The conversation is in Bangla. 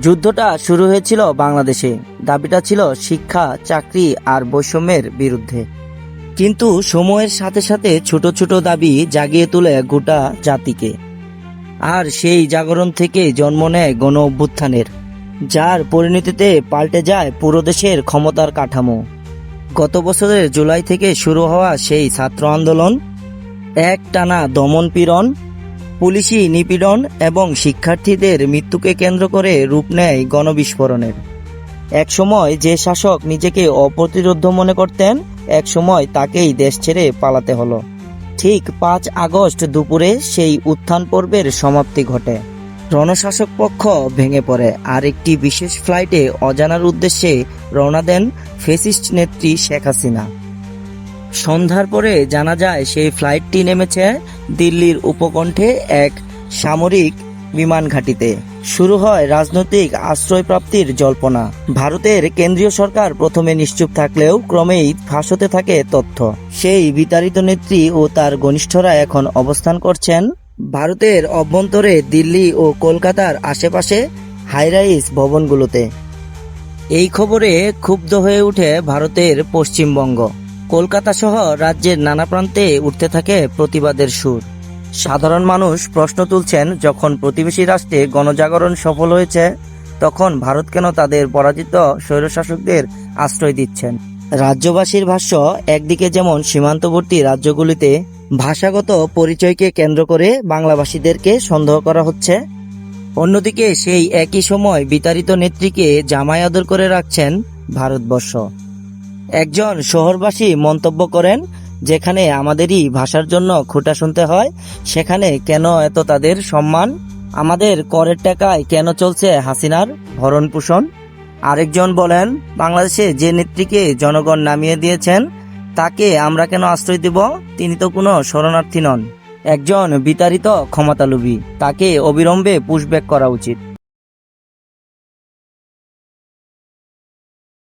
যুদ্ধটা শুরু হয়েছিল বাংলাদেশে। দাবিটা ছিল শিক্ষা, চাকরি আর বৈষম্যের বিরুদ্ধে। কিন্তু সময়ের সাথে সাথে ছোট ছোট দাবি জাগিয়ে তোলে গোটা জাতিকে। আর সেই জাগরণ থেকে জন্ম নেয় গণ অভ্যুত্থানের, যার পরিণতিতে পাল্টে যায় পুরো দেশের ক্ষমতার কাঠামো। গত বছরের জুলাই থেকে শুরু হওয়া সেই ছাত্র আন্দোলন এক টানা দমন পীড়ন পুলিশি নিপীড়ন এবং শিক্ষার্থীদের মৃত্যুকে কেন্দ্র করে রূপ নেয় গণবিস্ফোরণের। একসময় যে শাসক নিজেকে অপ্রতিরোধ্য মনে করতেন, একসময় তাকেই দেশ ছেড়ে পালাতে হলো। ঠিক পাঁচ আগস্ট দুপুরে সেই উত্থান পর্বের সমাপ্তি ঘটে। রণশাসক পক্ষ ভেঙে পড়ে। আর একটি বিশেষ ফ্লাইটে অজানার উদ্দেশ্যে রওনা দেন ফেসিস্ট নেত্রী শেখ হাসিনা। সন্ধ্যার পরে জানা যায় সেই ফ্লাইটটি নেমেছে দিল্লির উপকণ্ঠে এক সামরিক বিমান ঘাঁটিতে। শুরু হয় রাজনৈতিক আশ্রয় প্রাপ্তির জল্পনা। ভারতের কেন্দ্রীয় সরকার প্রথমে নিশ্চুপ থাকলেও ক্রমেই ফাঁস হতে থাকে তথ্য। সেই বিতাড়িত নেত্রী ও তার ঘনিষ্ঠরা এখন অবস্থান করছেন ভারতের অভ্যন্তরে দিল্লি ও কলকাতার আশেপাশে হাইরাইস ভবনগুলোতে। এই খবরে ক্ষুব্ধ হয়ে ওঠে ভারতের পশ্চিমবঙ্গ। কলকাতা সহ রাজ্যের নানা প্রান্তে উঠতে থাকে প্রতিবাদের সুর। সাধারণ মানুষ প্রশ্ন তুলছেন, যখন প্রতিবেশী রাষ্ট্রে গণজাগরণ সফল হয়েছে, তখন ভারত কেন তাদের পরাজিত স্বৈরশাসকদের আশ্রয় দিচ্ছেন? রাজ্যবাসীর ভাষ্য, একদিকে যেমন সীমান্তবর্তী রাজ্যগুলিতে ভাষাগত পরিচয়কে কেন্দ্র করে বাংলাভাষীদেরকে সন্দেহ করা হচ্ছে, অন্যদিকে সেই একই সময় বিতাড়িত নেত্রীকে জামায় আদর করে রাখছেন ভারতবর্ষ। একজন শহরবাসী মন্তব্য করেন, যেখানে আমাদেরই ভাষার জন্য খোটা শুনতে হয়, সেখানে কেন এত তাদের সম্মান? আমাদের করের টাকায় কেন চলছে হাসিনার ভরণ পোষণ? আরেকজন বলেন, বাংলাদেশে যে নেত্রীকে জনগণ নামিয়ে দিয়েছেন, তাকে আমরা কেন আশ্রয় দেব? তিনি তো কোনো শরণার্থী নন। একজন বিতাড়িত ক্ষমতালোভী, তাকে অবিলম্বে পুশব্যাক করা উচিত।